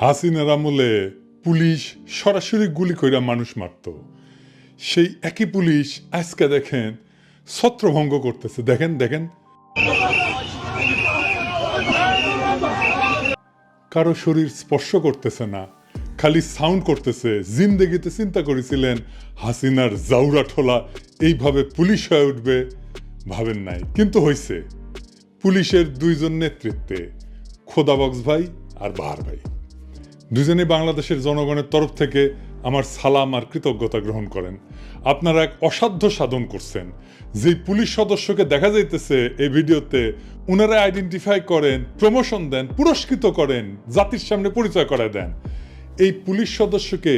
হাসিনার আমলে পুলিশ সরাসরি গুলি কইরা মানুষ মারত। সেই একই পুলিশ আজকে দেখেন ছত্রভঙ্গ করতেছে। দেখেন দেখেন। কারও শরীর স্পর্শ করতেছে না, খালি সাউন্ড করতেছে। জিন্দেগিতে চিন্তা করেছিলেন, হাসিনার জাউরা ঠোলা এইভাবে পুলিশ হয়ে উঠবে, ভাবেন নাই। কিন্তু হয়েছে পুলিশের দুইজন নেতৃত্বে খোদাবক্স ভাই আর বাহার ভাই। দুজনে বাংলাদেশের জনগণের তরফ থেকে আমার সালাম আর কৃতজ্ঞতা গ্রহণ করেন। আপনারা এক অসাধ্য সাধন করছেন। যেই পুলিশ সদস্যকে দেখা যাইতেছে এই ভিডিওতে ওনারা আইডেন্টিফাই করেন প্রমোশন দেন, পুরস্কৃত করেন, জাতির সামনে পরিচয় করে দেন। এই পুলিশ সদস্যকে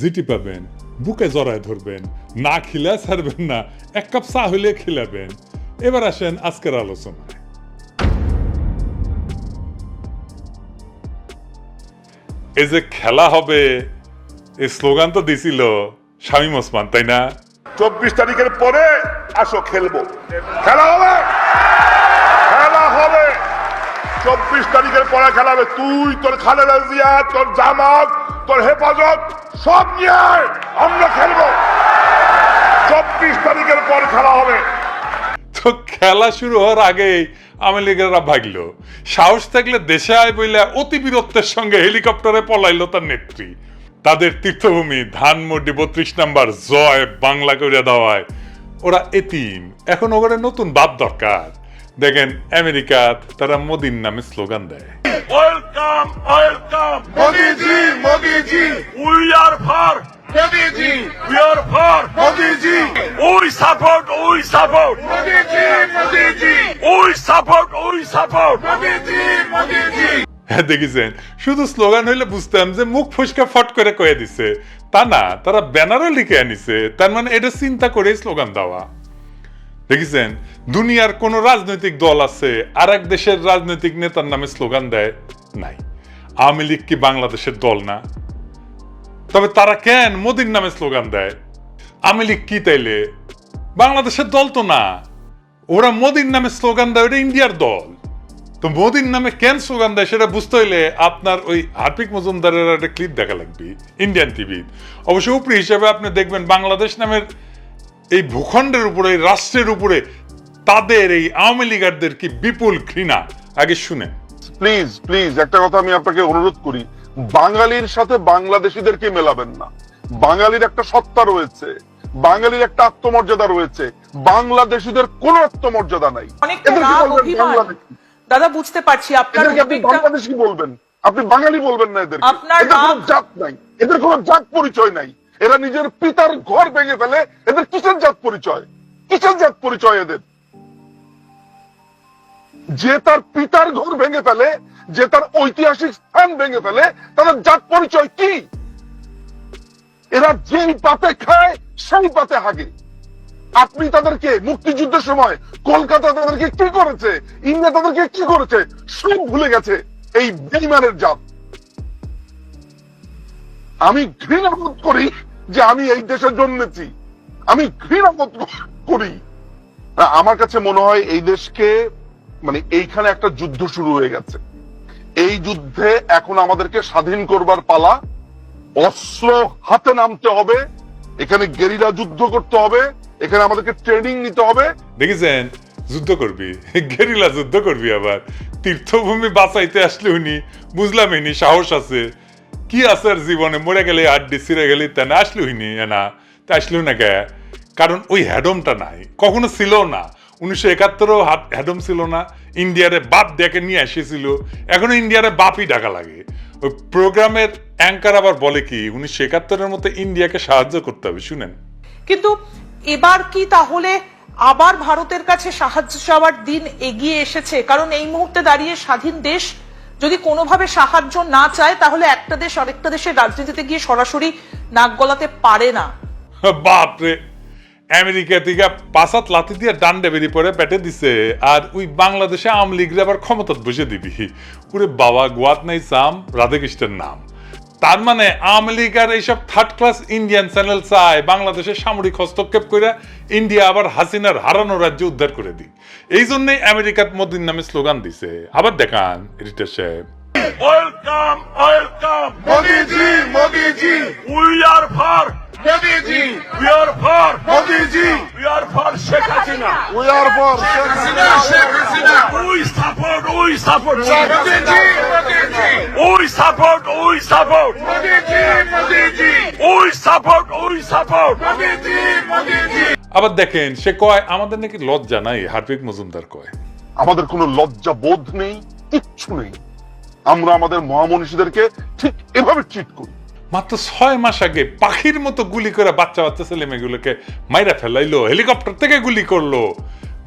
জিটি পাবেন, বুকে জড়ায় ধরবেন, না খিলা ছাড়বেন না, এক কাপ চা হইলে খিলাবেন। এবার আসেন আজকের আলোচনায়। এই যে খেলা হবে, এই স্লোগান তো দিছিল শামীম ওসমান, তাই না? চব্বিশ তারিখের পরে আসো খেলব। খেলা হবে! খেলা হবে! চব্বিশ তারিখের পরে খেলা হবে। তুই, তোর খালেদা জিয়া, তোর জামাত, তোর হেফাজত, সব নিয়ে আমরা খেলব। চব্বিশ তারিখের পর খেলা হবে। তো খেলা শুরু হওয়ার আগেই আওয়ামী লীগেরা ভাগলো। সাহস থাকলে দেশে আয় বইলে অতি বীরত্বের সঙ্গে হেলিকপ্টারে পলাইলো তার নেত্রী। তাদের তীর্থভূমি ধানমন্ডি বত্রিশ নাম্বার জয় বাংলা করে দেওয়ায় ওরা এতিম এখন ওখানে নতুন বাপ দরকার। দেখেন আমেরিকা তারা মোদির নামে স্লোগান দেয়। Welcome welcome Modiji Modiji. We are for we are for Modiji. We support we support Modiji Modiji. We support we support Modiji মোদিজি। হ্যাঁ দেখেছেন শুধু স্লোগান হইলে বুঝতাম যে মুখ ফুসকা ফট করে কয়ে দিছে। তা না তারা ব্যানারও লিখে আনিছে তার মানে এটা চিন্তা করে স্লোগান দেওয়া। দেখেছেন দুনিয়ার কোন রাজনৈতিক দল আছে আর এক দেশের রাজনৈতিক নেতার নামে স্লোগান দেয় নাই। আওয়ামী লীগ কি বাংলাদেশের দল না? তবে তারা কেন মোদির নামে স্লোগান দেয়? আমি লীগ কি তাইলে? বাংলাদেশের দল তো না। ওরা মোদির নামে স্লোগান দেয়, ওটা ইন্ডিয়ার দল। তো মোদির নামে কেন স্লোগান দেয় সেটা বুঝতে হইলে আপনার ওই হার্পিক মজুমদারের একটা ক্লিপ দেখা লাগবে ইন্ডিয়ান টিভি অবশ্য উপরি হিসাবে আপনি দেখবেন বাংলাদেশ নামের এই ভূখণ্ডের উপরে, এই রাষ্ট্রের উপরে তাদের এই আওয়ামী লীগারদের কি বিপুল ঘৃণা? আগে শুনে প্লিজ প্লিজ একটা কথা আমি আপনাকে অনুরোধ করি। বাঙালির সাথে বাংলাদেশিদেরকে মেলাবেন না। বাঙালির একটা সত্তা রয়েছে বাঙালির একটা আত্মমর্যাদা রয়েছে বাংলাদেশিদের কোন আত্মমর্যাদা নাই। দাদা বুঝতে পারছি আপনার বাংলাদেশি বলবেন আপনি বাঙালি বলবেন না এদের জাত নাই এদের কোনো জাত পরিচয় নাই। এরা নিজের পিতার ঘর ভেঙে ফেলে এদের কিসের জাত পরিচয়? কিসের জাত পরিচয় এদের? যে তার পিতার ঘর ভেঙে ফেলে, যে তার ঐতিহাসিক স্থান ভেঙে ফেলে তাদের জাত পরিচয় কি? এরা যেই পাতে খায়, সেই পাতে হাগে। আপনি তাদেরকে মুক্তিযুদ্ধের সময় কলকাতা তাদেরকে কি করেছে, ইন্ডিয়া তাদেরকে কি করেছে, সব ভুলে গেছে এই বেইমানের জাত। আমি ঘৃণা বোধ করি যে আমি এই দেশে জন্মেছি। আমি ঘৃণা বোধ করি। আমার কাছে মনে হয় এই দেশকে মানে এইখানে একটা যুদ্ধ শুরু হয়ে গেছে। এই যুদ্ধে এখন আমাদেরকে স্বাধীন করবার পালা। অস্ত্র হাতে নামতে হবে, এখানে গেরিলা যুদ্ধ করতে হবে, এখানে আমাদেরকে ট্রেনিং নিতে হবে। দেখেছেন, যুদ্ধ করবি, গেরিলা যুদ্ধ করবি আবার। তীর্থভূমি বাঁচাইতে আসলে উনি বুঝলাম ইনি সাহস আছে। কি আছে আর জীবনে, মরে গেলে আড্ডি, ছিঁড়ে গেলে তা না আসলে হইনি না, তা আসলো না কে কারণ ওই হ্যাডমটা নাই, কখনো ছিল না। উনিশশো একাত্তরও হ্যাডম ছিল না ইন্ডিয়ারে বাপ ডেকে নিয়ে এসেছিল। এখনও ইন্ডিয়ারে বাপই ডাকা লাগে। ওই প্রোগ্রামের অ্যাঙ্কার আবার বলে কি উনিশশো একাত্তরের মতো ইন্ডিয়াকে সাহায্য করতে হবে শুনেন। কিন্তু এবার কি তাহলে আবার ভারতের কাছে সাহায্য চাওয়ার দিন এগিয়ে এসেছে? কারণ এই মুহূর্তে দাঁড়িয়ে স্বাধীন দেশ যদি কোনোভাবে সাহায্য না চায় তাহলে একটা দেশ আরেকটা দেশের রাজনীতিতে গিয়ে সরাসরি নাক গলাতে পারে না। বাপরে! আমেরিকা থেকে পাঁচাত লাথি দিয়ে ডান্ডে বেরিয়ে পড়ে পেটে দিছে। আর ওই বাংলাদেশে আওয়ামী লীগরে আবার ক্ষমতা বসে দিবি। ওরে বাবা গোয়াত নাই চাম রাধাকৃষ্ণের নাম। তার মানে আওয়ামী লীগ আর এইসব থার্ড ক্লাস ইন্ডিয়ান চ্যানেল চায় বাংলাদেশে সামরিক হস্তক্ষেপ করে ইন্ডিয়া আবার হাসিনার হারানো রাজ্য উদ্ধার করে দিই এই জন্যই আমেরিকাত মোদির নামে স্লোগান দিছে। আবার দেখান রিটার সাহেব। Welcome welcome Modiji Modiji we are for Modiji we are for Modiji we are for Sheikh Hasina we are for Sheikh Hasina we support we support Modiji Modiji we support we support Modiji Modiji we support we support Modiji মোদিজি আবার দেখেন সে কয় আমাদের নাকি লজ্জা নাই Harpic Majumdar কয়। আমাদের কোনো লজ্জা বোধ নেই কিচ্ছু নেই। আমরা আমাদের মহামনীষীদেরকে ঠিক এভাবে ট্রিট করি। মাত্র ছয় মাস আগে পাখির মতো গুলি করে বাচ্চা বাচ্চা ছেলে মেয়েগুলোকে মাইরা ফেলাইলো, হেলিকপ্টার থেকে গুলি করল,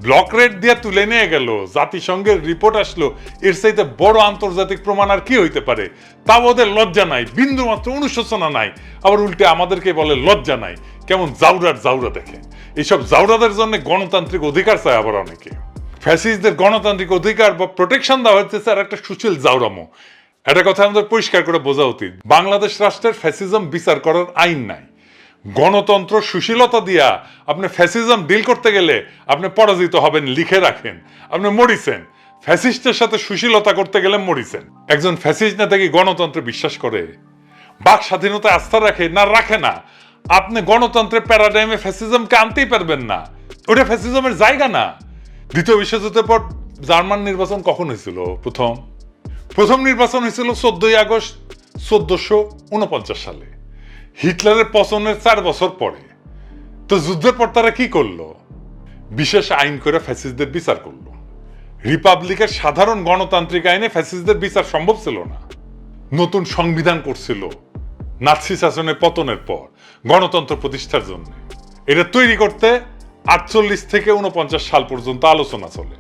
ব্লক রেড দিয়ে তুলে নিয়ে গেল, জাতিসংঘের রিপোর্ট আসলো, এর চাইতে বড় আন্তর্জাতিক প্রমাণ আর কি হইতে পারে? তাও ওদের লজ্জা নাই বিন্দু মাত্র অনুশোচনা নাই, আবার উল্টে আমাদেরকে বলে লজ্জা নাই। কেমন জাউরার জাউরা দেখে। এইসব জাউরাদের জন্য গণতান্ত্রিক অধিকার চায় আবার অনেকে। ফ্যাসিস্টদের গণতান্ত্রিক অধিকার বা প্রোটেকশন দেওয়া হচ্ছে স্যার, একটা সুশীল জাউরামো। একটা কথা আমাদের পরিষ্কার করে বোঝা উচিত। বাংলাদেশ রাষ্ট্রের ফ্যাসিজম বিচার করার আইন নাই। গণতন্ত্র সুশীলতা দিয়া আপনি ফ্যাসিজম ডিল করতে গেলে আপনি পরাজিত হবেন, লিখে রাখেন। আপনি মরিছেন। ফ্যাসিস্টের সাথে সুশীলতা করতে গেলে মরিছেন। একজন ফ্যাসিস্ট নেতা কি গণতন্ত্রে বিশ্বাস করে? বাক স্বাধীনতা আস্থা রাখে না রাখে না। আপনি গণতন্ত্রের প্যারাডাইমে ফ্যাসিজমকে আনতেই পারবেন না। ওটা ফ্যাসিজমের জায়গা না। দ্বিতীয় বিশ্বযুদ্ধের পর জার্মান নির্বাচন কখন হয়েছিল? প্রথম? প্রথম নির্বাচন হয়েছিল চোদ্দই আগস্ট চোদ্দশো উনপঞ্চাশ সালে। হিটলারের পতনের চার বছর পরে। তো যুদ্ধের পর তারা কি করল? বিশেষ আইন করে ফ্যাসিসদের বিচার করল। রিপাবলিকের সাধারণ গণতান্ত্রিক আইনে ফ্যাসিসদের বিচার সম্ভব ছিল না। নতুন সংবিধান করছিল নাৎসি শাসনের পতনের পর, গণতন্ত্র প্রতিষ্ঠার জন্য। এটা তৈরি করতে আটচল্লিশ থেকে উনপঞ্চাশ সাল পর্যন্ত আলোচনা চলে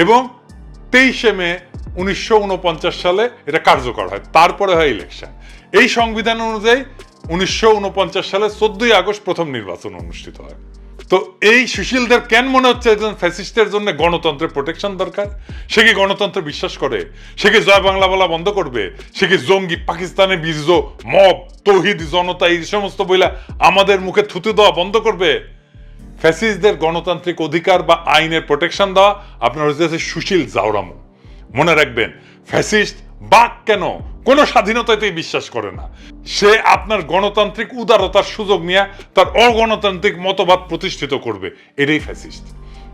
এবং তেইশে মে উনিশশো উনপঞ্চাশ সালে এটা কার্যকর হয়, তারপরে হয় ইলেকশন এই সংবিধান অনুযায়ী উনিশশো উনপঞ্চাশ সালে চোদ্দই আগস্ট প্রথম নির্বাচন অনুষ্ঠিত হয়। তো এই সুশীলদের কেন মনে হচ্ছে একজন ফ্যাসিস্টের জন্য গণতন্ত্রের প্রোটেকশন দরকার? সে কি গণতন্ত্র বিশ্বাস করে? সে কি জয় বাংলা বলা বন্ধ করবে? সে কি জঙ্গি পাকিস্তানের বীজ মব, তৌহিদ, জনতা, এই সমস্ত বইলা আমাদের মুখে থুতু দেওয়া বন্ধ করবে? ফ্যাসিস্টদের গণতান্ত্রিক অধিকার বা আইনের প্রোটেকশন দেওয়া আপনার হচ্ছে সুশীল জাওরামো। মনে রাখবেন, ফ্যাসিস্ট বাক কেন? কোনো স্বাধীনতাতেই বিশ্বাস করে না। সে আপনার গণতান্ত্রিক উদারতার সুযোগ নিয়ে তার অগণতান্ত্রিক মতবাদ প্রতিষ্ঠিত করবে। এটাই ফ্যাসিস্ট।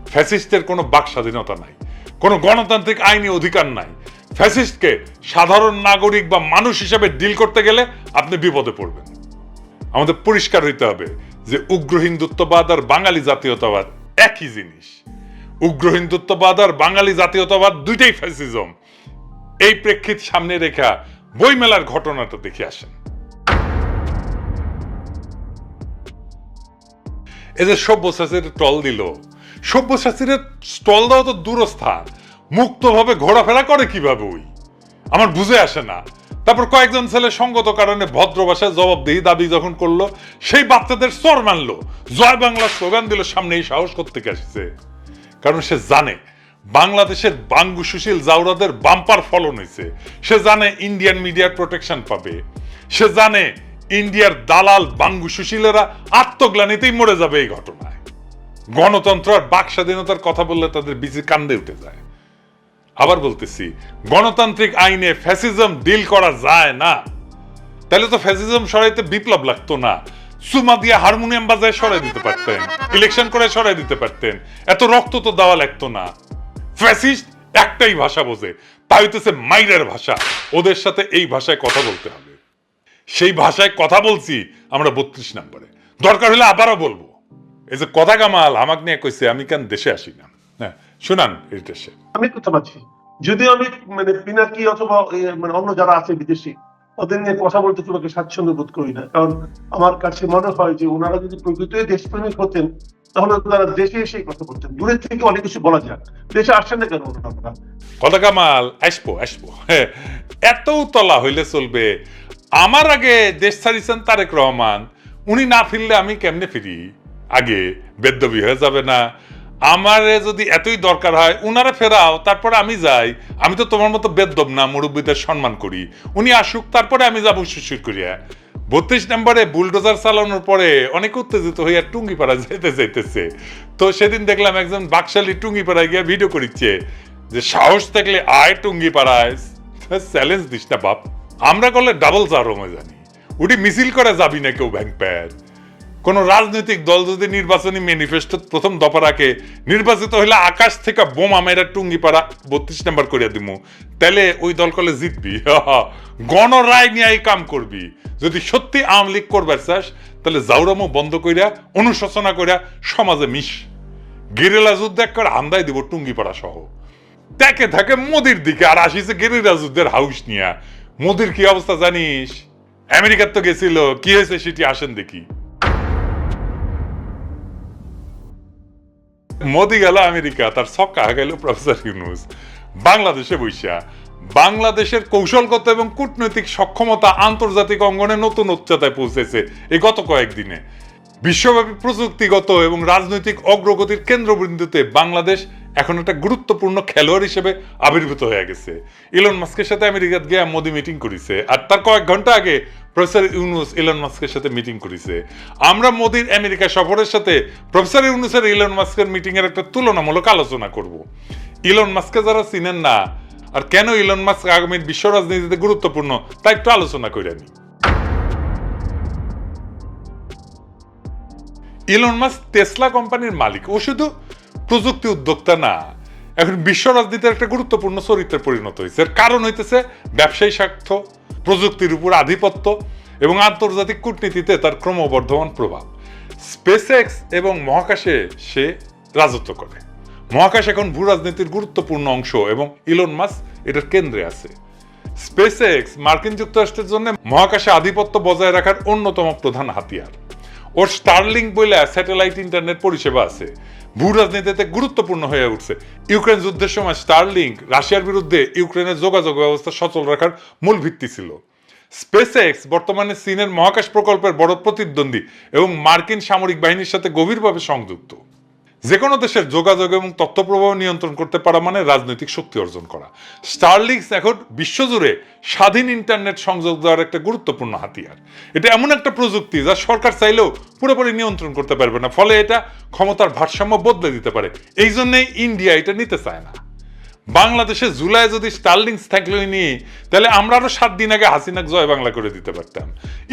ফ্যাসিস্টের কোনো বাক স্বাধীনতা নাই। কোনো গণতান্ত্রিক আইনি অধিকার নাই। ফ্যাসিস্টকে সাধারণ নাগরিক বা মানুষ হিসেবে ডিল করতে গেলে আপনি বিপদে পড়বেন। আমাদের পরিষ্কার হইতে হবে যে উগ্র হিন্দুত্ববাদ আর বাঙালি জাতীয়তাবাদ একই জিনিস। উগ্র হিন্দুত্ববাদ আর বাঙালি জাতীয়তাবাদ দুইটাই ফ্যাসিজম এই প্রেক্ষিত সামনে রেখা বইমেলার ঘটনাটা দেখে আসেন। এদের সব্যসাচীর টল দিল সব্যসাচীর স্টল দেওয়া তো দূরস্থান, মুক্তভাবে ঘোরাফেরা করে কীভাবে ওই? আমার বুঝে আসে না। তারপর কয়েকজন ছেলে সঙ্গত কারণে ভদ্র ভাষায় জবাবদিহি দাবি যখন করল, সেই বাচ্চাদের স্বর মানলো জয় বাংলা স্লোগান দিল সামনে এই সাহস করতে আসছে? কারণ সে জানে বাংলাদেশের বাঙ্গু সুশীল জাউরাদের বাম্পার ফলন হয়েছে। সে জানে ইন্ডিয়ান মিডিয়ার প্রোটেকশন পাবে। সে জানে ইন্ডিয়ার দালাল বাঙ্গু সুশীলেরা আত্মগ্লানিতেই মরে যাবে এই ঘটনায়। গণতন্ত্র আর বাক স্বাধীনতার কথা বললে তাদের বিচি কান্দে উঠে যায়। আবার বলতেছি, গণতান্ত্রিক আইনে ফ্যাসিজম ডিল করা যায় না। তাহলে তো ফ্যাসিজম সরাইতে বিপ্লব লাগতো না। সুমা দিয়ে হারমোনিয়াম বাজায় সরাই দিতে পারতেন ইলেকশন করে সরাই দিতে পারতেন। এত রক্ত তো দেওয়া লাগতো না। ফ্যাসিস্ট একটাই ভাষা বোঝে, তাই হইতেছে মাইরের ভাষা। ওদের সাথে এই ভাষায় কথা বলতে হবে। সেই ভাষায় কথা বলছি আমরা বত্রিশ নম্বরে। দরকার হলে আবারও বলব। এই যে কথা কামাল, আমাকে নিয়ে কইছে, আমি কেন দেশে আসি না? হ্যাঁ শুনান এই দেশে। আমি কথা পারছি যদিও আমি মানে পিনাকি অথবা মানে অন্য যারা আছে বিদেশি ওদের নিয়ে কথা বলতে একটা স্বাচ্ছন্দ্য বোধ করি না। কারণ আমার কাছে মনে হয় যে ওনারা যদি প্রকৃতই দেশপ্রেমিক হতেন, তাহলে তারা দেশে এসে কথা বলতেন। দূরের থেকে অনেক কিছু বলা যায় দেশে আসছেন না কেন ওনারা? কথা কামাল, আসব আসব। এত তলা হইলে চলবে। আমার আগে দেশ ছাড়িছেন তারেক রহমান। উনি না ফিরলে আমি কেমনে ফিরি? আগে বেদ্যবি হয়ে যাবে না। আমারে যদি এতই দরকার হয়, উনারে ফেরাও, তারপরে আমি যাই। আমি তো তোমার মতো বেদ্যব না, মুরব্বীদের সম্মান করি। উনি আসুক, তারপরে আমি যাব শিশির করিয়া। বত্রিশ নম্বরে বুলডোজার চালানোর পরে অনেক উত্তেজিত হইয়া টুঙ্গিপাড়া যাইতে যাইতেছে। তো সেদিন দেখলাম একজন বাকশালী টুঙ্গিপাড়ায় গিয়ে ভিডিও করিচ্ছে যে, সাহস থাকলে আয় টুঙ্গি পাড়ায় চ্যালেঞ্জ দিস না বাপ। আমরা করলে ডাবল জারমে জানি। উটি মিছিল করে যাবি না কেউ ব্যাংক প্যাড কোন রাজনৈতিক দল যদি নির্বাচনী ম্যানিফেস্টো প্রথম দফা রাখে, নির্বাচিত হইলে আকাশ থেকে বোমা মেরা টুঙ্গি পাড়া বত্রিশ নাম্বার করিয়া দিমু। তাহলে ওই দল কলে জিতবি। গণ রায় নিয়ে কাম করবি। যদি সত্যি আওয়ামী লীগ করবার চাস তাহলে জাউরামো বন্ধ কইরা, অনুশোচনা কইরা সমাজে মিশ। গেরিলা যুদ্ধ একবার আন্দায় দিব টুঙ্গি পাড়া সহ। দেখে থাকে মোদির দিকে, আর আসিছে গেরিলা যুদ্ধের হাউস নিয়া। মোদির কি অবস্থা জানিস? আমেরিকার তো গেছিল, কি হয়েছে সেটি আসেন দেখি। মোদি গেল আমেরিকা, তার ছক্কা গেল প্রফেসর ইউনুস। বাংলাদেশে বৈশা, বাংলাদেশের কৌশলগত এবং কূটনৈতিক সক্ষমতা আন্তর্জাতিক অঙ্গনে নতুন উচ্চতায় পৌঁছেছে এই গত কয়েকদিনে। বিশ্বব্যাপী প্রযুক্তিগত এবং রাজনৈতিক অগ্রগতির কেন্দ্রবিন্দুতে বাংলাদেশ এখন একটা গুরুত্বপূর্ণ খেলোয়াড় হিসেবে আবির্ভূত হয়ে গেছে। ইলন মাস্কের সাথে আমেরিকাত গিয়ে মোদি মিটিং করেছে আর তার কয়েক ঘণ্টা আগে প্রফেসর ইউনুস ইলন মাস্কের সাথে মিটিং করেছে। আমরা মোদির আমেরিকা সফরের সাথে প্রফেসর ইউনুসের ইলন মাস্কের মিটিং এর একটা তুলনামূলক আলোচনা করব। ইলন মাস্কে যারা চিনেন না, আর কেন ইলন মাস্ক আগামীর বিশ্ব রাজনীতিতে গুরুত্বপূর্ণ, তা একটু আলোচনা করে নিই ইলন মাস্ক টেসলা কোম্পানির মালিক ও শুধু প্রযুক্তি উদ্যোক্তা না। এখন বিশ্ব রাজনীতির একটা গুরুত্বপূর্ণ চরিত্রে পরিণত হয়েছে। এর কারণ হইতেছে ব্যবসায়ী স্বার্থ, প্রযুক্তির উপর আধিপত্য এবং আন্তর্জাতিক কূটনীতিতে তার ক্রমবর্ধমান প্রভাব। স্পেস এবং মহাকাশে সে রাজত্ব করে। মহাকাশ এখন ভূ রাজনীতির গুরুত্বপূর্ণ অংশ এবং ইলন মাস্ক এটার কেন্দ্রে আছে। স্পেস এক্স মার্কিন যুক্তরাষ্ট্রের জন্য মহাকাশে আধিপত্য বজায় রাখার অন্যতম প্রধান হাতিয়ার। ওর স্টারলিং বলে স্যাটেলাইট ইন্টারনেট পরিষেবা আছে। ভূ রাজনীতিতে গুরুত্বপূর্ণ হয়ে উঠছে। ইউক্রেন যুদ্ধের সময় স্টারলিংক রাশিয়ার বিরুদ্ধে ইউক্রেনের যোগাযোগ ব্যবস্থা সচল রাখার মূল ভিত্তি ছিল। স্পেস এক্স বর্তমানে চীনের মহাকাশ প্রকল্পের বড় প্রতিদ্বন্দ্বী এবং মার্কিন সামরিক বাহিনীর সাথে গভীরভাবে সংযুক্ত। যে কোনো দেশের যোগাযোগ এবং তথ্য প্রবাহ নিয়ন্ত্রণ করতে পারা মানে রাজনৈতিক শক্তি অর্জন করা। স্টারলিংস এখন বিশ্বজুড়ে স্বাধীন ইন্টারনেট সংযোগ দেওয়ার একটা গুরুত্বপূর্ণ হাতিয়ার। এটা এমন একটা প্রযুক্তি যা সরকার চাইলেও পুরোপুরি নিয়ন্ত্রণ করতে পারবে না, ফলে এটা ক্ষমতার ভারসাম্য বদলে দিতে পারে। এই জন্যই ইন্ডিয়া এটা নিতে চায় না। বাংলাদেশে জুলাই যদি স্টারলিংস থাকলে নিয়ে, তাহলে আমরা আরও সাত দিন আগে হাসিনাক জয় বাংলা করে দিতে পারতাম।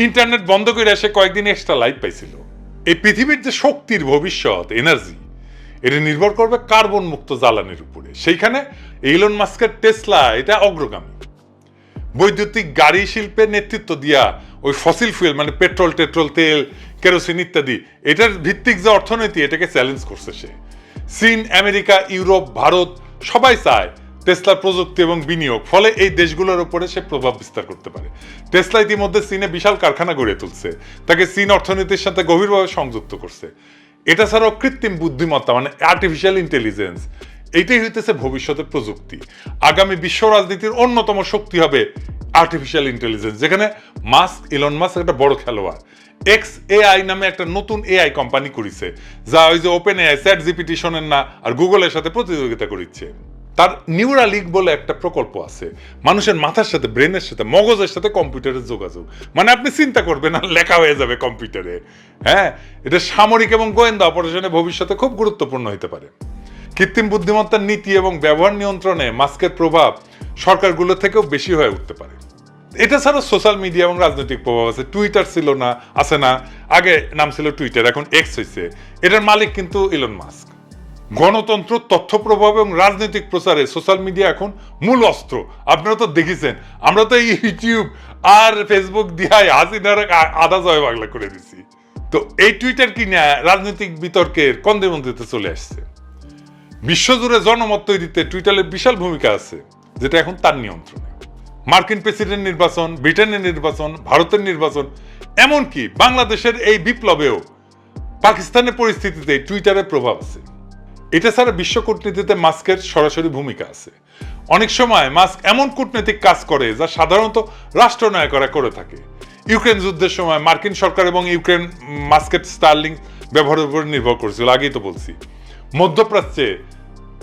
ইন্টারনেট বন্ধ করে এসে কয়েকদিন এক্সট্রা লাইট পাইছিল। এই পৃথিবীর যে শক্তির ভবিষ্যৎ এনার্জি এটা নির্ভর করবে কার্বন মুক্ত জ্বালানির উপরে। সেইখানে ইলন মাস্কের টেসলা এটা অগ্রগামী। বৈদ্যুতিক গাড়ি শিল্পের নেতৃত্ব দিয়া ওই ফসিল ফুয়েল মানে পেট্রোল টেট্রোল তেল কেরোসিন ইত্যাদি, এটার ভিত্তিক যে অর্থনীতি, এটাকে চ্যালেঞ্জ করছে সে। চীন, আমেরিকা, ইউরোপ, ভারত, সবাই চায় টেসলার প্রযুক্তি এবং বিনিয়োগ। ফলে এই দেশগুলোর উপরে সে প্রভাব বিস্তার করতে পারে। টেসলা ইতিমধ্যে চীনে বিশাল কারখানা গড়ে তুলছে। তাকে চীন অর্থনীতির সাথে গভীরভাবে সংযুক্ত করছে। এটা ছাড়াও কৃত্রিম বুদ্ধিমত্তা মানে আর্টিফিশিয়াল ইন্টেলিজেন্স এইটাই হইতেছে ভবিষ্যতের প্রযুক্তি। আগামী বিশ্ব রাজনীতির অন্যতম শক্তি হবে আর্টিফিশিয়াল ইন্টেলিজেন্স যেখানে মাস্ক ইলন মাস্ক একটা বড় খেলোয়াড়। এক্স এআই নামে একটা নতুন এআই কোম্পানি করেছে, যা ওই যে ওপেন এআই স্যাট জিপিটি শোনেন না, আর গুগলের সাথে প্রতিযোগিতা করিচ্ছে। তার নিউরালিক বলে একটা প্রকল্প আছে। মানুষের মাথার সাথে ব্রেনের সাথে, মগজের সাথে কম্পিউটারের যোগাযোগ। মানে আপনি চিন্তা করবেন না লেখা হয়ে যাবে কম্পিউটারে। হ্যাঁ? এটা সামরিক এবং গোয়েন্দা অপারেশনে ভবিষ্যতে খুব গুরুত্বপূর্ণ হতে পারে। কৃত্রিম বুদ্ধিমত্তার নীতি এবং ব্যবহার নিয়ন্ত্রণে মাস্কের প্রভাব সরকারগুলো থেকেও বেশি হয়ে উঠতে পারে। এটা ছাড়া সোশ্যাল মিডিয়া এবং রাজনৈতিক প্রভাব আছে। টুইটার ছিল না, আছে না। আগে নাম ছিল টুইটার, এখন এক্স হয়েছে এটার মালিক কিন্তু ইলন মাস্ক গণতন্ত্র, তথ্য প্রভাব এবং রাজনৈতিক প্রচারে সোশ্যাল মিডিয়া এখন মূল অস্ত্র। আপনারা তো দেখেছেন, আমরা তো ইউটিউব আর ফেসবুক দিয়াই হাসিনার আ- আধা জয় বাংলা করে দিছি। তো এই টুইটার কিনা রাজনৈতিক বিতর্কের কন্দেমন্দিতে চলে আসছে। বিশ্বজুড়ে জনমত তৈরিতে টুইটারের বিশাল ভূমিকা আছে, যেটা এখন তার নিয়ন্ত্রণে। মার্কিন প্রেসিডেন্ট নির্বাচন, ব্রিটেনের নির্বাচন, ভারতের নির্বাচন, এমনকি বাংলাদেশের এই বিপ্লবেও পাকিস্তানের পরিস্থিতিতে টুইটারের প্রভাব আছে। এটা ছাড়া বিশ্ব কূটনীতিতে মাস্কের সরাসরি ভূমিকা আছে। অনেক সময় মাস্ক এমন কূটনৈতিক কাজ করে যা সাধারণত রাষ্ট্রনায়করা করে থাকে। ইউক্রেন যুদ্ধের সময় মার্কিন সরকার এবং ইউক্রেন মাস্কেট স্টার্লিং ব্যবহারের উপর নির্ভর করেছিল, আগেই তো বলছি। মধ্যপ্রাচ্যে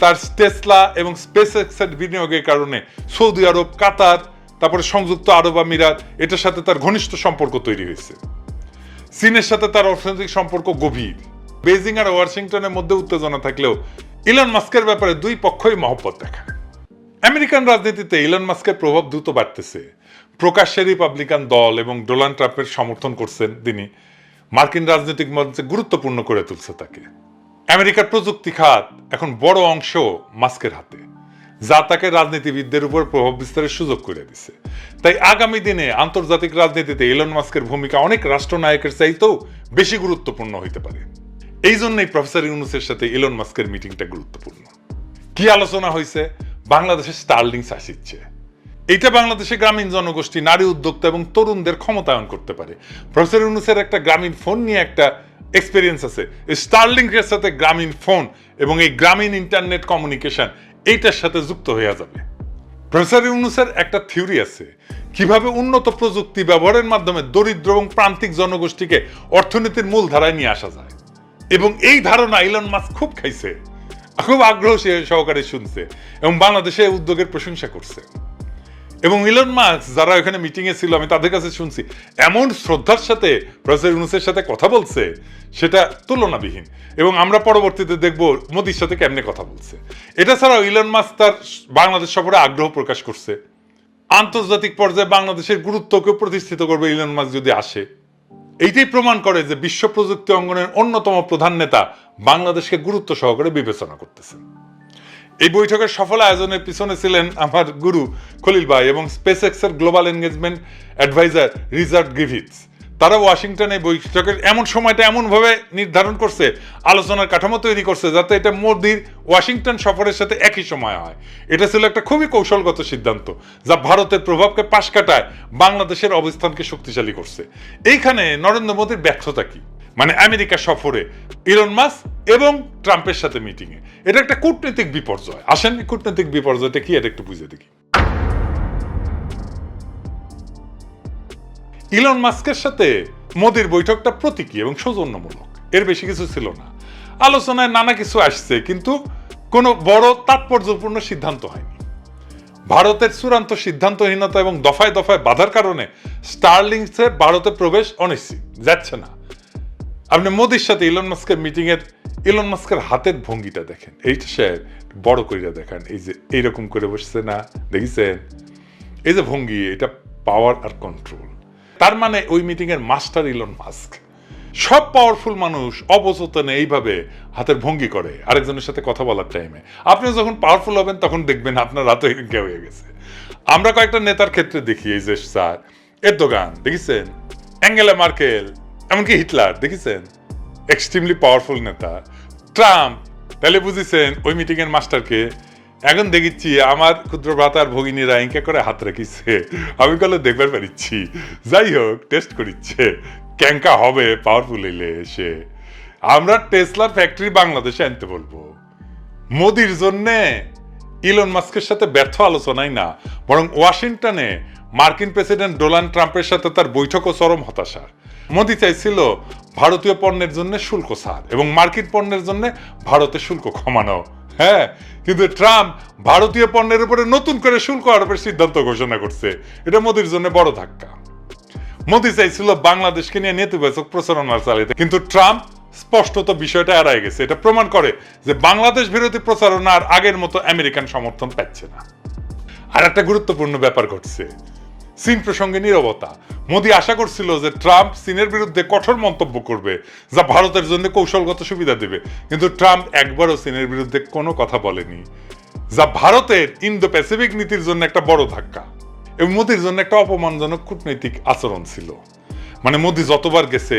তার টেসলা এবং স্পেস এক্সের বিনিয়োগের কারণে সৌদি আরব, কাতার, তারপরে সংযুক্ত আরব আমিরাত, এটার সাথে তার ঘনিষ্ঠ সম্পর্ক তৈরি হয়েছে। চীনের সাথে তার অর্থনৈতিক সম্পর্ক গভীর। বেজিং আর ওয়াশিংটনের মধ্যে উত্তেজনা থাকলেও ইলন মাস্কের ব্যাপারে দুই পক্ষই মহব্বত দেখায় আমেরিকান রাজনীতিতে ইলন মাস্কের প্রভাব দ্রুত বাড়তেছে। প্রকাশ্যে রিপাবলিকান দল এবং ডোনাল্ড ট্রাম্পের সমর্থন করছেন তিনি। মার্কিন রাজনৈতিক মঞ্চে গুরুত্বপূর্ণ করে তুলছে তাকে। আমেরিকার প্রযুক্তি খাত এখন বড় অংশ মাস্কের হাতে, যা তাকে রাজনীতিবিদদের উপর প্রভাব বিস্তারের সুযোগ করে দিছে। তাই আগামী দিনে আন্তর্জাতিক রাজনীতিতে ইলন মাস্কের ভূমিকা অনেক রাষ্ট্রনায়কের চাইতেও বেশি গুরুত্বপূর্ণ হইতে পারে। এই জন্যই প্রফেসর ইউনুসের সাথে ইলন মাস্কের মিটিংটা গুরুত্বপূর্ণ। কি আলোচনা হয়েছে বাংলাদেশের স্টার্লিংস আসিচ্ছে। এইটা বাংলাদেশে গ্রামীণ জনগোষ্ঠী, নারী উদ্যোক্তা এবং তরুণদের ক্ষমতায়ন করতে পারে। প্রফেসর ইউনুসের একটা গ্রামীণ ফোন নিয়ে একটা এক্সপিরিয়েন্স আছে। স্টারলিংকের সাথে গ্রামীণ ফোন এবং এই গ্রামীণ ইন্টারনেট কমিউনিকেশন এইটার সাথে যুক্ত হয়ে যাবে। প্রফেসর ইউনুসের একটা থিওরি আছে। কীভাবে উন্নত প্রযুক্তি ব্যবহারের মাধ্যমে দরিদ্র এবং প্রান্তিক জনগোষ্ঠীকে অর্থনীতির মূল ধারায় নিয়ে আসা যায়। এবং এই ধারণা ইলন মাস্ক খুব খাইছে। খুব আগ্রহ সে সহকারে শুনছে এবং বাংলাদেশে উদ্যোগের প্রশংসা করছে। এবং ইলন মাস্ক যারা এখানে মিটিং এ ছিল, আমি তাদের কাছে শুনছি, এমন শ্রদ্ধার সাথে প্রফেসর ইউনুসের সাথে কথা বলছে, সেটা তুলনাবিহীন। এবং আমরা পরবর্তীতে দেখব মোদির সাথে কেমনে কথা বলছে। এটা ছাড়াও ইলন মাস্ক তার বাংলাদেশ সফরে আগ্রহ প্রকাশ করছে। আন্তর্জাতিক পর্যায়ে বাংলাদেশের গুরুত্বকে প্রতিষ্ঠিত করবে ইলন মাস্ক যদি আসে। এইটাই প্রমাণ করে যে বিশ্ব প্রযুক্তি অঙ্গনের অন্যতম প্রধান নেতা বাংলাদেশকে গুরুত্ব সহকারে বিবেচনা করতেছেন। এই বৈঠকের সফল আয়োজনের পিছনে ছিলেন আমার গুরু খলিল ভাই এবং স্পেস এক্সের গ্লোবাল এনগেজমেন্ট অ্যাডভাইজার রিচার্ড গ্রিভিটস তারা ওয়াশিংটনে বৈঠকের এমন সময়টা এমনভাবে নির্ধারণ করছে, আলোচনার কাঠামো তৈরি করছে যাতে এটা মোদির ওয়াশিংটন সফরের সাথে একই সময় হয়। এটা ছিল একটা খুবই কৌশলগত সিদ্ধান্ত, যা ভারতের প্রভাবকে পাশ কাটায়, বাংলাদেশের অবস্থানকে শক্তিশালী করছে। এইখানে নরেন্দ্র মোদীর ব্যর্থতা কি? মানে আমেরিকা সফরে, ইলন মাস এবং ট্রাম্পের সাথে মিটিং এ এটা একটা কূটনৈতিক বিপর্যয়। আসেন কূটনৈতিক বিপর্যয়টা কি? এটা একটু বুঝে দেখি। ইলন মাস্কের সাথে মোদির বৈঠকটা প্রতীকী এবং সৌজন্যমূলক। এর বেশি কিছু ছিল না। আলোচনায় নানা কিছু আসছে, কিন্তু কোনো বড় তাৎপর্যপূর্ণ সিদ্ধান্ত হয়নি। ভারতের চূড়ান্ত সিদ্ধান্তহীনতা এবং দফায় দফায় বাধার কারণে স্টারলিংসের ভারতে প্রবেশ অনিশ্চিত, যাচ্ছে না। আপনি মোদির সাথে ইলন মাস্কের মিটিং এর ইলন মাস্কের হাতের ভঙ্গিটা দেখেন। এইটা সে বড় কইরা দেখেন। এই যে এইরকম করে বসছে না, দেখিছেন? এই যে ভঙ্গি, এটা পাওয়ার আর কন্ট্রোল তার মানে ওই মিটিং এর মাস্টার ইলন মাস্ক। সব পাওয়ারফুল মানুষ অবচেতনে এইভাবে হাতের ভঙ্গি করে আরেকজনের সাথে কথা বলার টাইমে আপনি যখন পাওয়ারফুল হবেন, তখন দেখবেন আপনার হাতে হিংকে হয়ে গেছে। আমরা কয়েকটা নেতার ক্ষেত্রে দেখি, এই যে স্যার, এরদোগান, দেখেছেন? অ্যাঙ্গেলা মার্কেল, এমনকি হিটলার, দেখেছেন? এক্সট্রিমলি পাওয়ারফুল নেতা। ট্রাম্প, তাহলে বুঝেছেন ওই মিটিং এর মাস্টারকে এখন দেখিচ্ছি আমার ক্ষুদ্র ভ্রাতার ভগিনীরা ইঙ্কে করে হাত রেখেছে। আমি কলে দেখবার পারিচ্ছি। যাই হোক টেস্ট করিচ্ছে। ক্যাঙ্কা হবে পাওয়ারফুল এলে এসে। আমরা টেসলার ফ্যাক্টরি বাংলাদেশে আনতে বলব। মোদির জন্যে ইলন মাস্কের সাথে ব্যর্থ আলোচনাই না, বরং ওয়াশিংটনে মার্কিন প্রেসিডেন্ট ডোনাল্ড ট্রাম্পের সাথে তার বৈঠক ও চরম হতাশার মোদি চাইছিল ভারতীয় পণ্যের জন্য শুল্ক ছাড় এবং মার্কিন পণ্যের জন্য ভারতের শুল্ক কমানো। হ্যাঁ কিন্তু ট্রাম্প ভারতীয় পণ্যের উপরে নতুন করে শুল্ক আরোপের সিদ্ধান্ত ঘোষণা করছে। এটা মোদির জন্য বড় ধাক্কা। মোদি চাইছিল বাংলাদেশকে নিয়ে নেতিবাচক প্রচারণা চালাইতে কিন্তু ট্রাম্প স্পষ্টত বিষয়টা এড়াই গেছে। এটা প্রমাণ করে যে বাংলাদেশ বিরোধী প্রচারণা আর আগের মতো আমেরিকান সমর্থন পাচ্ছে না। আর একটা গুরুত্বপূর্ণ ব্যাপার ঘটছে। চীন প্রসঙ্গে নীরবতা। মোদি আশা করছিল যে ট্রাম্প চীনের বিরুদ্ধে কঠোর মন্তব্য করবে, যা ভারতের জন্য কৌশলগত সুবিধা দেবে। কিন্তু ট্রাম্প একবারও চীনের বিরুদ্ধে কোনো কথা বলেনি, যা ভারতের ইন্দো প্যাসিফিক নীতির জন্য একটা বড় ধাক্কা এবং মোদির জন্য একটা অপমানজনক কূটনৈতিক আচরণ ছিল। মানে মোদি যতবার গেছে,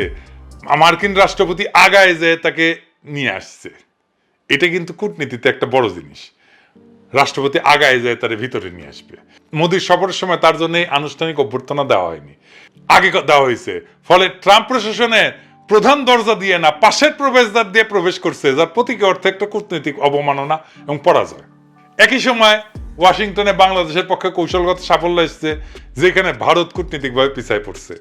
মার্কিন রাষ্ট্রপতি আগায় যে তাকে নিয়ে আসছে। এটা কিন্তু কূটনীতিতে একটা বড় জিনিস। রাষ্ট্রপতি আগায় যায় তার ভিতরে নিয়ে আসবে। মোদীর সফরের সময় তার জন্য আনুষ্ঠানিক অভ্যর্থনা দেওয়া হয়নি। আগে দেওয়া হয়েছে, ফলে ট্রাম্প প্রশাসনে প্রধান দরজা দিয়ে না, পাশের প্রবেশদ্বার দিয়ে প্রবেশ করছে, যার প্রতীকী অর্থে একটা কূটনৈতিক অবমাননা এবং পরাজয়। একই সময় ওয়াশিংটনে বাংলাদেশের পক্ষে কৌশলগত সাফল্য এসছে, যেখানে ভারত কূটনীতিকভাবে পিছায় পড়ছে।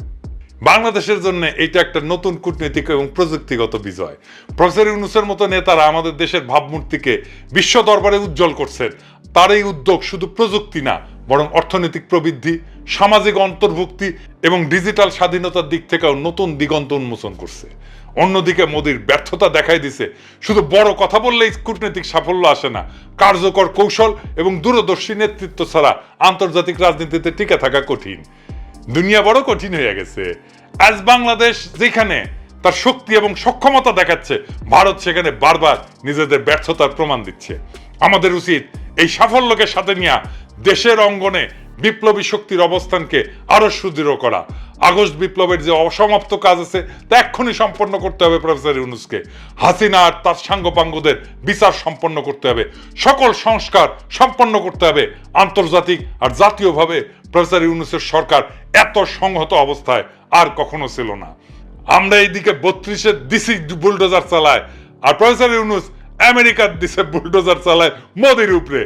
বাংলাদেশের জন্য এটা একটা নতুন কূটনৈতিক এবং প্রযুক্তিগত বিজয়। প্রফেসর ইউনুসের মতো নেতারা আমাদের দেশের ভাবমূর্তিকে বিশ্ব দরবারে উজ্জ্বল করছেন। তার এই উদ্যোগ শুধু প্রযুক্তি না, বরং অর্থনৈতিক প্রবৃদ্ধি, সামাজিক অন্তর্ভুক্তি এবং ডিজিটাল স্বাধীনতার দিক থেকেও নতুন দিগন্ত উন্মোচন করছে। অন্যদিকে মোদির ব্যর্থতা দেখাই দিছে, শুধু বড় কথা বললেই কূটনৈতিক সাফল্য আসে না। কার্যকর কৌশল এবং দূরদর্শী নেতৃত্ব ছাড়া আন্তর্জাতিক রাজনীতিতে টিকে থাকা কঠিন। দুনিয়া বড় কঠিন হয়ে গেছে। আজ বাংলাদেশ যেখানে তার শক্তি এবং সক্ষমতা দেখাচ্ছে, ভারত সেখানে বারবার নিজেদের ব্যর্থতার প্রমাণ দিচ্ছে। আমাদের উচিত এই সাফল্যকে সাথে নিয়ে দেশের অঙ্গনে বিপ্লবী শক্তির অবস্থানকে আরও সুদৃঢ় করা। আগস্ট বিপ্লবের যে অসমাপ্ত কাজ আছে, তা এক্ষুনি সম্পন্ন করতে হবে প্রফেসর ইউনুসকে। হাসিনা আর তার সাঙ্গপাঙ্গদের বিচার সম্পন্ন করতে হবে। সকল সংস্কার সম্পন্ন করতে হবে আন্তর্জাতিক আর জাতীয়ভাবে। প্রফেসর ইউনুসের সরকার এত সংহত অবস্থায় আর কখনো ছিল না। আমরা এইদিকে বত্রিশের দিসি বুলডোজার চালায়, আর প্রফেসর ইউনুস আমেরিকার দিশে বুলডোজার চালায় মোদির উপরে।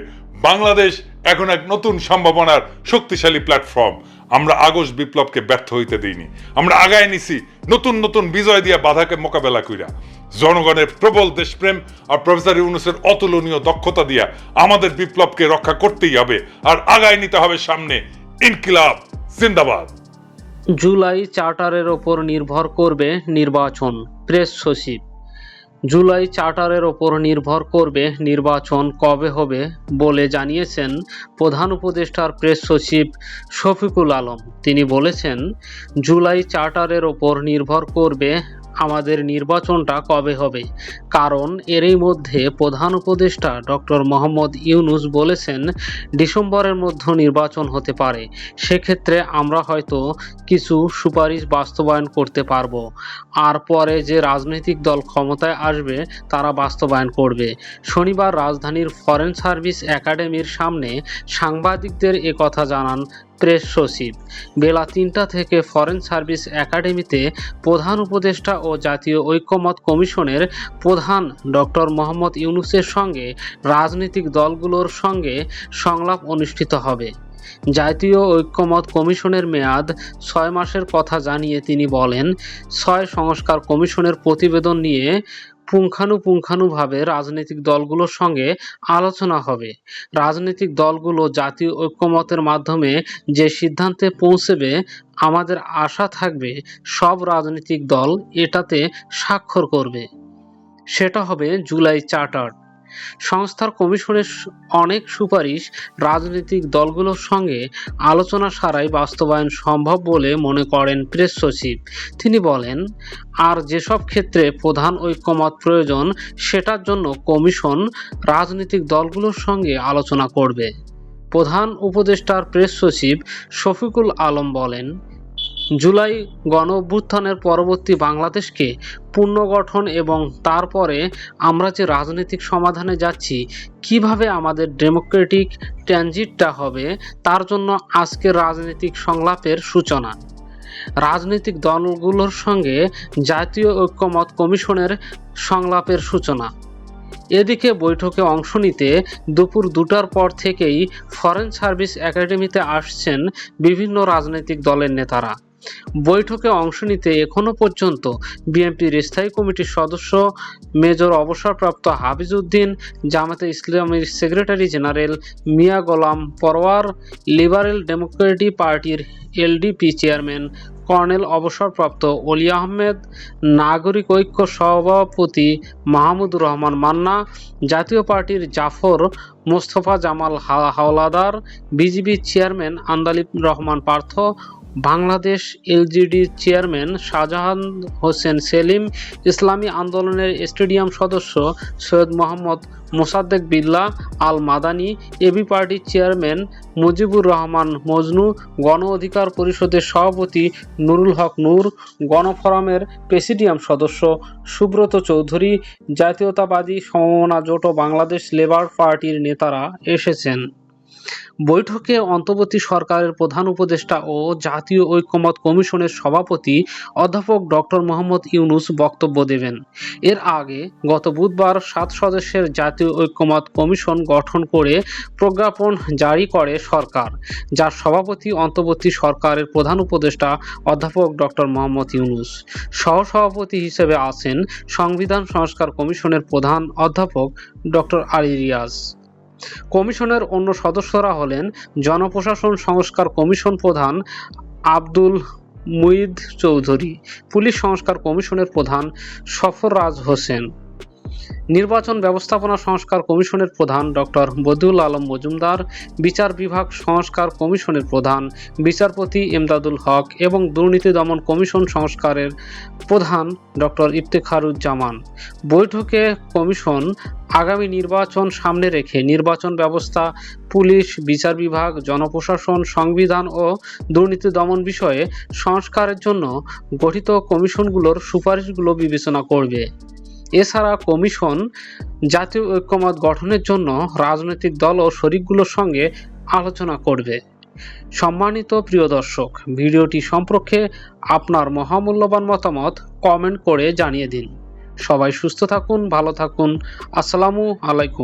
বাংলাদেশ এখন এক নতুন সম্ভাবনার শক্তিশালী প্ল্যাটফর্ম আমরা আগস্ট বিপ্লবকে ব্যর্থ হইতে দিইনি। আমরা আগায় নিছি নতুন নতুন বিজয় দিয়া বাধাকে মোকাবেলা কইরা। জনগণের প্রবল দেশপ্রেম আর প্রফেসর ইউনুসের অতুলনীয় দক্ষতা দিয়া আমাদের বিপ্লবকে রক্ষা করতেই হবে আর আগায় নিতে হবে সামনে ইনকিলাব, জিন্দাবাদ। জুলাই চার্টারের ওপর নির্ভর করবে নির্বাচন, প্রেস সচিব। জুলাই চার্টারের ওপর নির্ভর করবে নির্বাচন কবে হবে বলে জানিয়েছেন প্রধান উপদেষ্টার প্রেস সচিব শফিকুল আলম। তিনি বলেছেন, জুলাই চার্টারের ওপর নির্ভর করবে আমাদের নির্বাচনটা কবে হবে? কারণ এরই মধ্যে প্রধান উপদেষ্টা ডক্টর মোহাম্মদ ইউনুস বলেছেন, ডিসেম্বরের মধ্যে নির্বাচন হতে পারে। সেক্ষেত্রে আমরা হয়তো কিছু সুপারিশ বাস্তবায়ন করতে পারব। আর পরে যে রাজনৈতিক দল ক্ষমতায় আসবে, তারা বাস্তবায়ন করবে। শনিবার রাজধানীর ফরেন সার্ভিস একাডেমির সামনে সাংবাদিকদের কথা জানান প্রেস সচিব। বেলা তিনটা থেকে ফরেন সার্ভিস একাডেমিতে প্রধান উপদেষ্টা ও জাতীয় ঐক্যমত কমিশনের প্রধান ডক্টর মোহাম্মদ ইউনুসের সঙ্গে রাজনৈতিক দলগুলোর সঙ্গে সংলাপ অনুষ্ঠিত হবে। জাতীয় ঐক্যমত কমিশনের মেয়াদ ছয় মাসের কথা জানিয়ে তিনি বলেন, ছয় সংস্কার কমিশনের প্রতিবেদন নিয়ে পুঙ্খানুপুঙ্খানুভাবে রাজনৈতিক দলগুলোর সঙ্গে আলোচনা হবে। রাজনৈতিক দলগুলো জাতীয় ঐক্যমতের মাধ্যমে যে সিদ্ধান্তে পৌঁছেবে, আমাদের আশা থাকবে সব রাজনৈতিক দল এটাতে স্বাক্ষর করবে। সেটা হবে জুলাই চার্টার সংস্থার কমিশনের অনেক সুপারিশ রাজনৈতিক দলগুলোর সঙ্গে আলোচনা ছাড়াই বাস্তবায়ন সম্ভব বলে মনে করেন প্রেস সচিব। তিনি বলেন, আর যেসব ক্ষেত্রে প্রধান ঐক্যমত প্রয়োজন, সেটার জন্য কমিশন রাজনৈতিক দলগুলোর সঙ্গে আলোচনা করবে। প্রধান উপদেষ্টার প্রেস সচিব শফিকুল আলম বলেন জুলাই গণ অভ্যুত্থানের পরবর্তী বাংলাদেশকে পুনর্গঠন এবং তারপরে আমরা যে রাজনৈতিক সমাধানে যাচ্ছি, কীভাবে আমাদের ডেমোক্রেটিক ট্রানজিটটা হবে, তার জন্য আজকের রাজনৈতিক সংলাপের সূচনা। রাজনৈতিক দলগুলোর সঙ্গে জাতীয় ঐক্যমত কমিশনের সংলাপের সূচনা। এদিকে বৈঠকে অংশ নিতে দুপুর দুটার পর থেকেই ফরেন সার্ভিস একাডেমিতে আসছেন বিভিন্ন রাজনৈতিক দলের নেতারা। বৈঠকে অংশ নিতে এখনও পর্যন্ত বিএনপির স্থায়ী কমিটির সদস্য মেজর অবসরপ্রাপ্ত হাফিজউদ্দিন জামাতে ইসলামীর secretary general Mia Golam Parwar liberal democratic পার্টির এলডিপি চেয়ারম্যান কর্নেল অবসরপ্রাপ্ত অলি আহমেদ, নাগরিক ঐক্য সভাপতি মাহমুদুর রহমান মান্না, জাতীয় পার্টির Zafar Mostafa Jamal Hawlader BGB chairman Andaleeve Rahman Partho Bangladesh LGD chairman Shahjahan Hossain Selim, Islami আন্দোলনের স্টেডিয়াম সদস্য সৈয়দ মোহাম্মদ মোসাদ্দেক বিল্লা আল মাদানি এবি পার্টির চেয়ারম্যান মুজিবুর রহমান মজনু, গণ অধিকার পরিষদের সভাপতি নুরুল হক নূর গণফোরামের প্রেসিডিয়াম সদস্য সুব্রত চৌধুরী, জাতীয়তাবাদী সমমনা জোট ও বাংলাদেশ লেবার পার্টির নেতারা এসেছেন। বৈঠকে অন্তর্বর্তী সরকারের প্রধান উপদেষ্টা ও জাতীয় ঐক্যমত কমিশনের সভাপতি অধ্যাপক ডক্টর মোহাম্মদ ইউনুস বক্তব্য দেবেন। এর আগে গত বুধবার সাত সদস্যের জাতীয় ঐক্যমত কমিশন গঠন করে প্রজ্ঞাপন জারি করে সরকার, যার সভাপতি অন্তর্বর্তী সরকারের প্রধান উপদেষ্টা অধ্যাপক ডক্টর মোহাম্মদ ইউনুস। সহসভাপতি হিসেবে আছেন সংবিধান সংস্কার কমিশনের প্রধান অধ্যাপক ডক্টর আলী রিয়াজ। কমিশনের অন্য সদস্যরা হলেন জনপ্রশাসন সংস্কার কমিশন প্রধান আব্দুল মুইদ চৌধুরী, পুলিশ সংস্কার কমিশনের প্রধান সফররাজ হোসেন। নির্বাচন ব্যবস্থাপনা সংস্কার কমিশনের প্রধান ডক্টর বদিউল আলম মজুমদার, বিচার বিভাগ সংস্কার কমিশনের প্রধান বিচারপতি এমদাদুল হক এবং দুর্নীতি দমন কমিশন সংস্কারের প্রধান ডক্টর ইফতেখারুজ্জামান। বৈঠকে কমিশন আগামী নির্বাচন সামনে রেখে নির্বাচন ব্যবস্থা, পুলিশ, বিচার বিভাগ, জনপ্রশাসন, সংবিধান ও দুর্নীতি দমন বিষয়ে সংস্কারের জন্য গঠিত কমিশনগুলোর সুপারিশগুলো বিবেচনা করবে। এছাড়া কমিশন জাতীয় ঐক্যমত গঠনের জন্য রাজনৈতিক দল ও শরিকগুলোর সঙ্গে আলোচনা করবে। সম্মানিত প্রিয় দর্শক, ভিডিওটি সম্পর্কে আপনার মহামূল্যবান মতামত কমেন্ট করে জানিয়ে দিন। সবাই সুস্থ থাকুন, ভালো থাকুন। আসসালামু আলাইকুম।